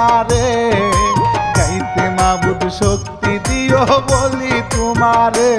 তোমারে গাইতে মাবুদ শক্তি দিও বলি তোমারে।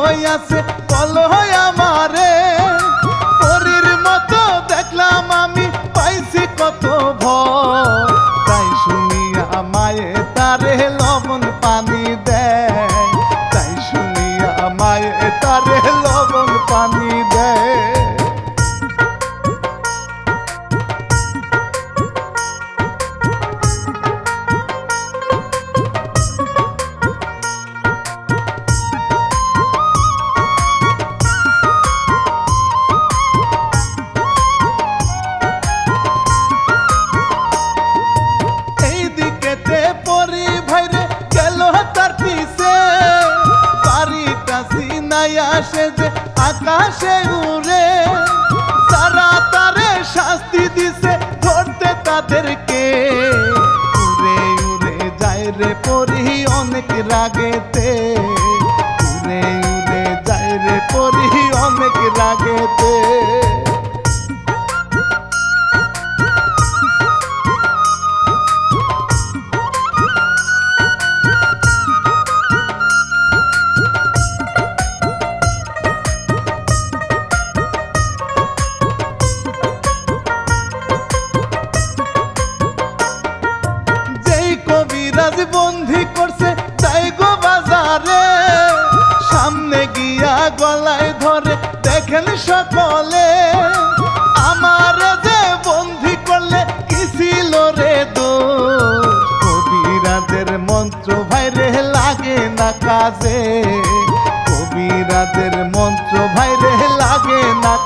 হইয়াছে বল হই আমারে রে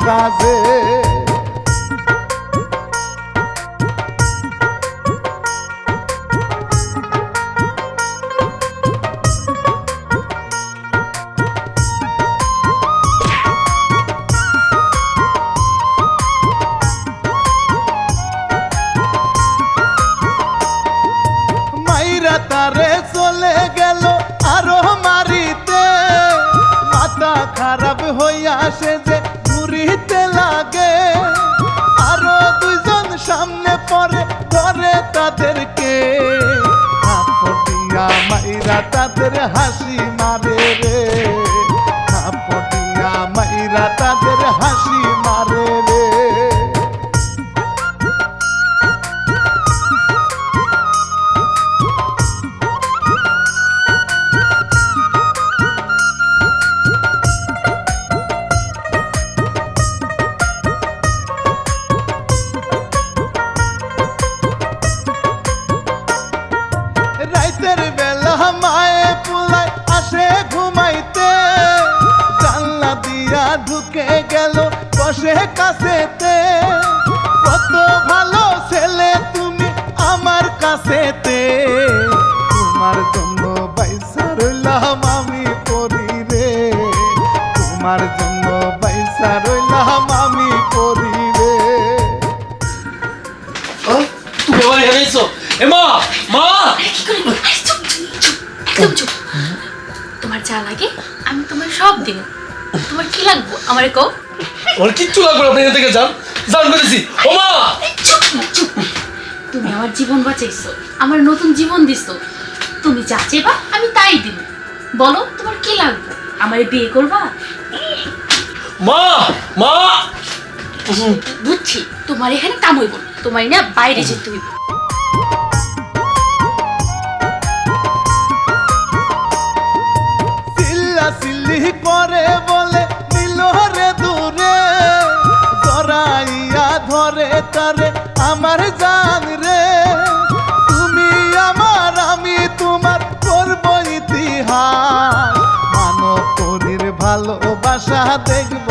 prazer. আমার কিচ্ছু লাগবে না আপনি এখান থেকে যান। যান করেছি ওমা! তুমি আমার জীবন বাঁচাইছো আমার নতুন জীবন দিছো। তুমি যা চেবা আমি তাই দিব। বলো তোমার কি লাগবে? আমার বিয়ে করবা? মা! মা! বুঝছি তোমার এখানে কাম হইব তোমার না বাইরে যেতে হইব। করে আমার জান রে। তুমি আমার আমি তোমার করব ইতিহাস। মানব ভালোবাসা দেখব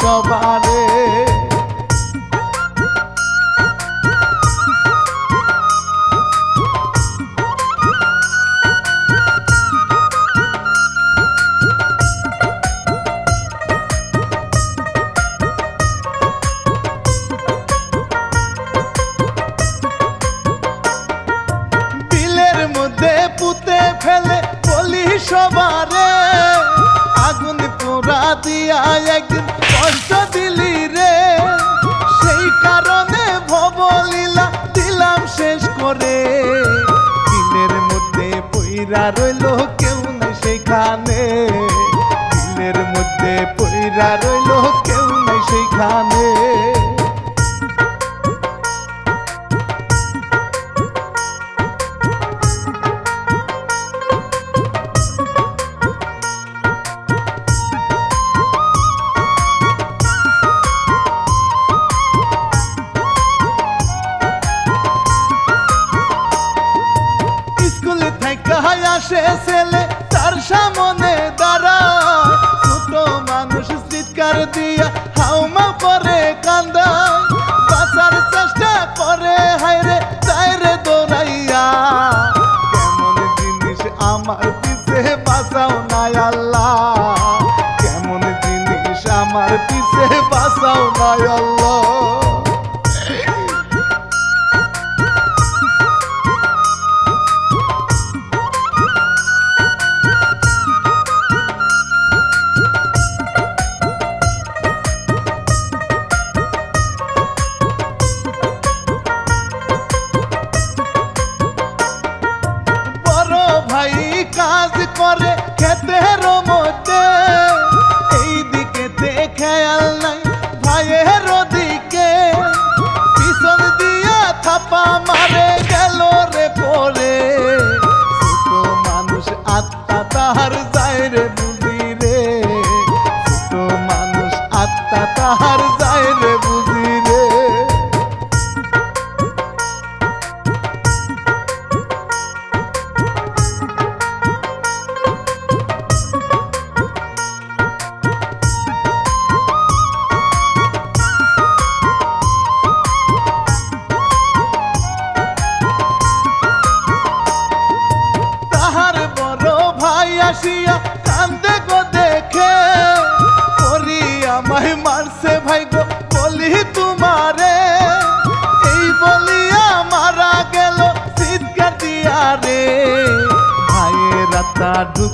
সবার গানে দিলের মধ্যে পইরা রইল কেউ নাই সেইখানে।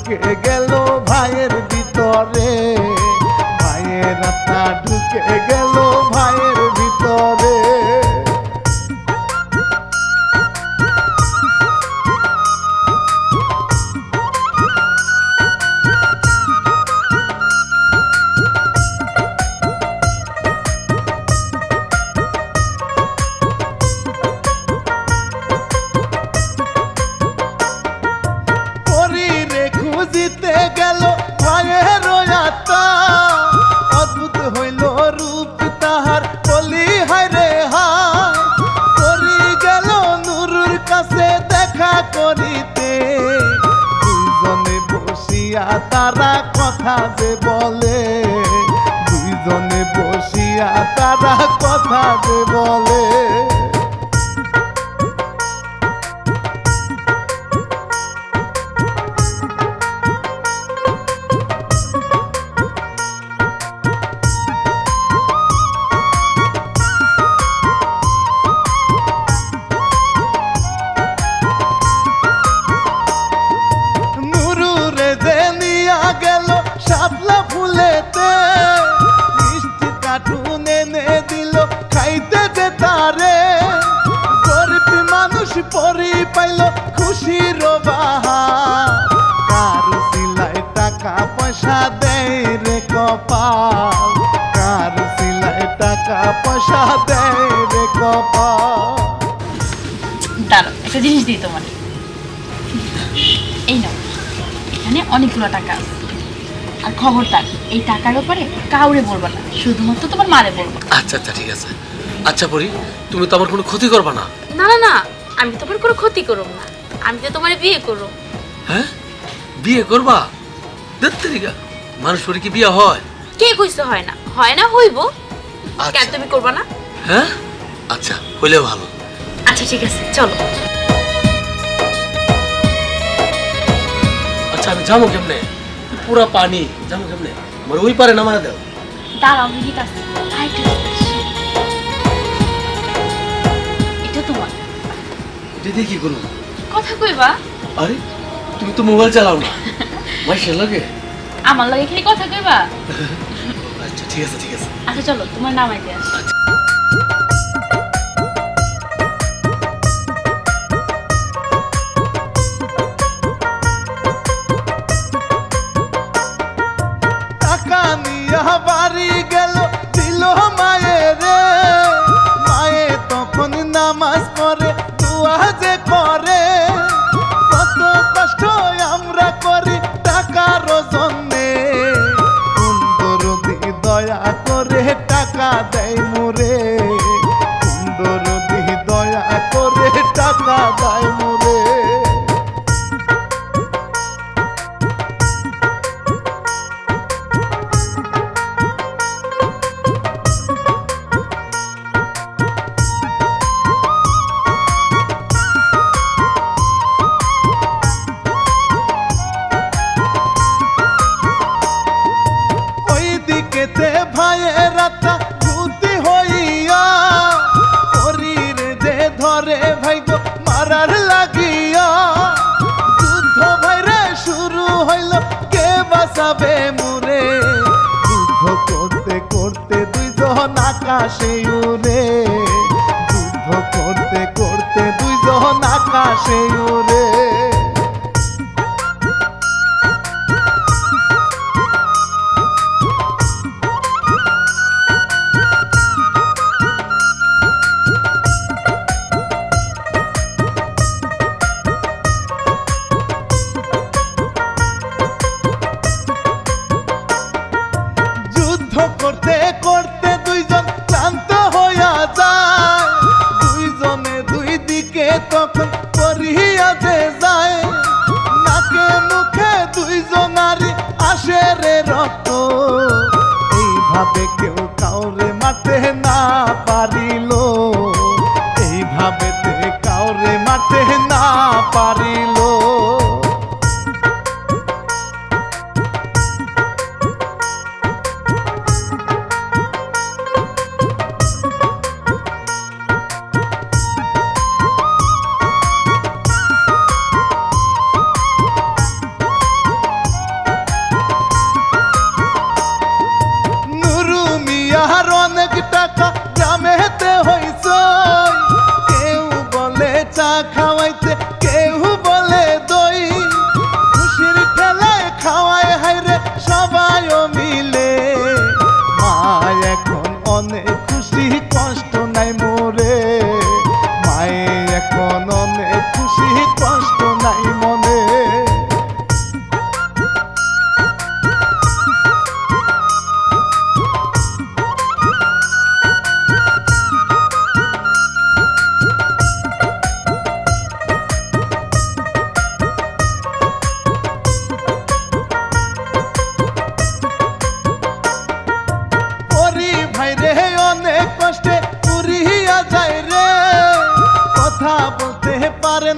que দাঁড়ো একটা জিনিস দিই তোমার এই নাও এখানে অনেকগুলো টাকা আছে। আর খবরদার এই টাকার ব্যাপারে কাউরে বলবা না শুধুমাত্র তোমার মারে বলব। আচ্ছা আচ্ছা ঠিক আছে। আচ্ছা পরি তুমি তো আমার কোনো ক্ষতি করবা না। না না না আমি তোমার কোনো ক্ষতি করব না। আমি তো তোমার বিয়ে করব হ্যাঁ? বিয়ে করবা? দেত্তেরিকা মানুষ পরে কি বিয়ে হয়? কে কইছে হয় না? হয় না হইব। আচ্ছা। কেন তুমি করবা না? হ্যাঁ? আচ্ছা হইলে ভালো। আচ্ছা ঠিক আছে চলো। আচ্ছা আমি যাব কেমনে? পুরা পানি যাব কেমনে? আমার ওই পারে নামায় দাও। দাঁড়াও আরেকটা জিনিস। এটা তোমার। এটা দিয়ে কি করব? কথা কইবা? আরে তুমি তো মোবাইল চালাও না। মাইসের লাগে? আমার লাগে এখানে কথা কইবা? আচ্ছা ঠিক আছে ঠিক আছে। আচ্ছা চলো তোমার নামাইতে আসি। টাকা দেয়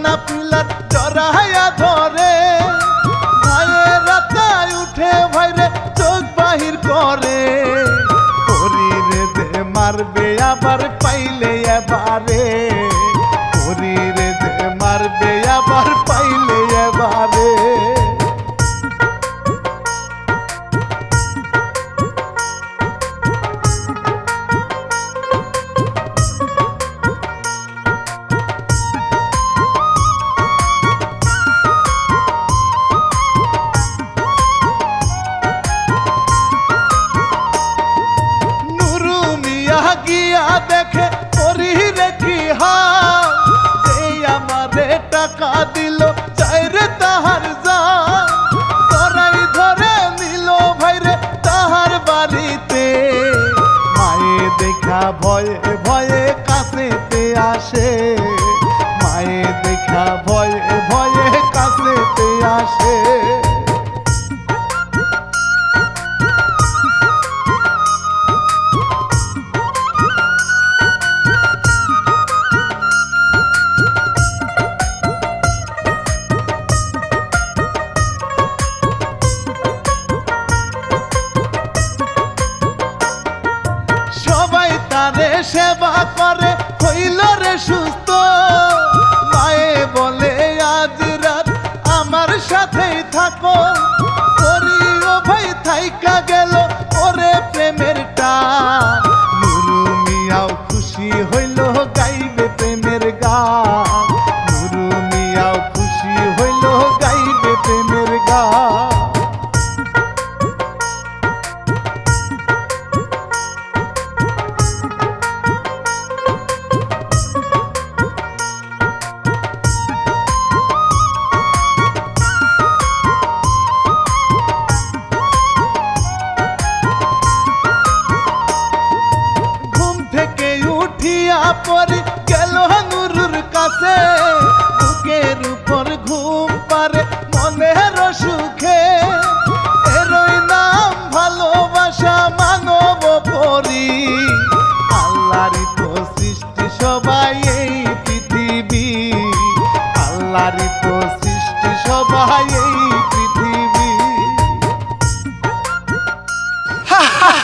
না পিলার জড়াইয়া ধরে ভাইয়ের রাতায় উঠে ভাই রে চোখ বাহির করে। ওরি রে দে মারবে, আবার পাইলে voyez, voyez.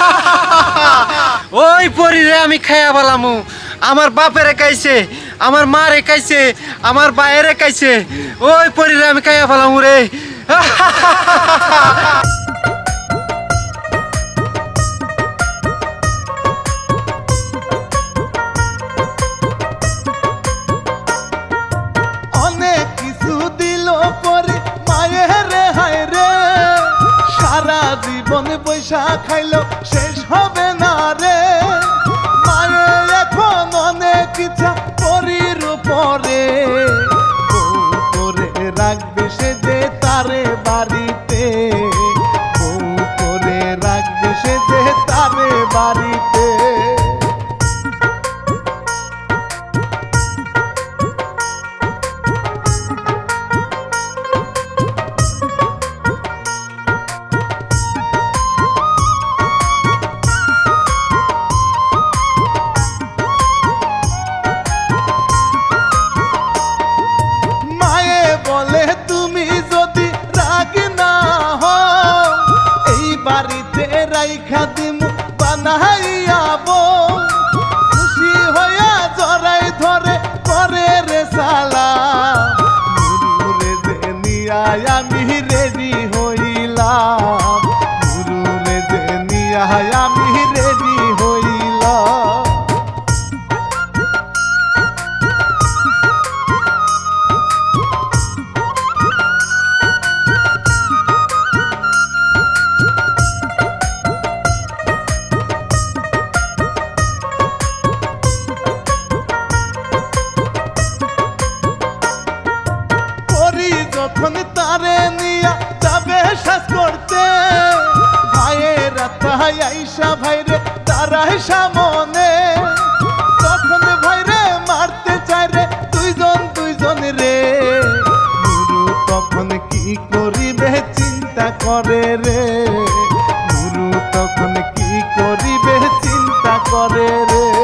ওই পরিরে আমি খাইয়া বলামু আমার বাপের একাইছে আমার মা রে আমার বায়ের একাইছে ওই পরিরে আমি খাইয়া ফেলামু রে। শাখা করে রে? গুরু তখন কি করিবে চিন্তা করে রে?